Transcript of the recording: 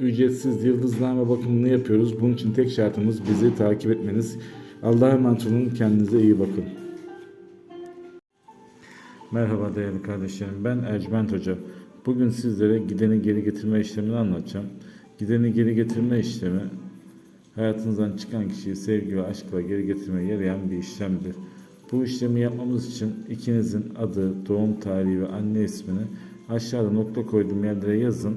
ücretsiz yıldızlama bakımını yapıyoruz. Bunun için tek şartımız bizi takip etmeniz. Allah'a emanet olun. Kendinize iyi bakın. Merhaba değerli kardeşlerim. Ben Ercüment Hoca. Bugün sizlere gideni geri getirme işlemini anlatacağım. Gideni geri getirme işlemi hayatınızdan çıkan kişiyi sevgi ve aşkla geri getirmeye yarayan bir işlemdir. Bu işlemi yapmamız için ikinizin adı, doğum tarihi ve anne ismini aşağıda nokta koyduğum yerlere yazın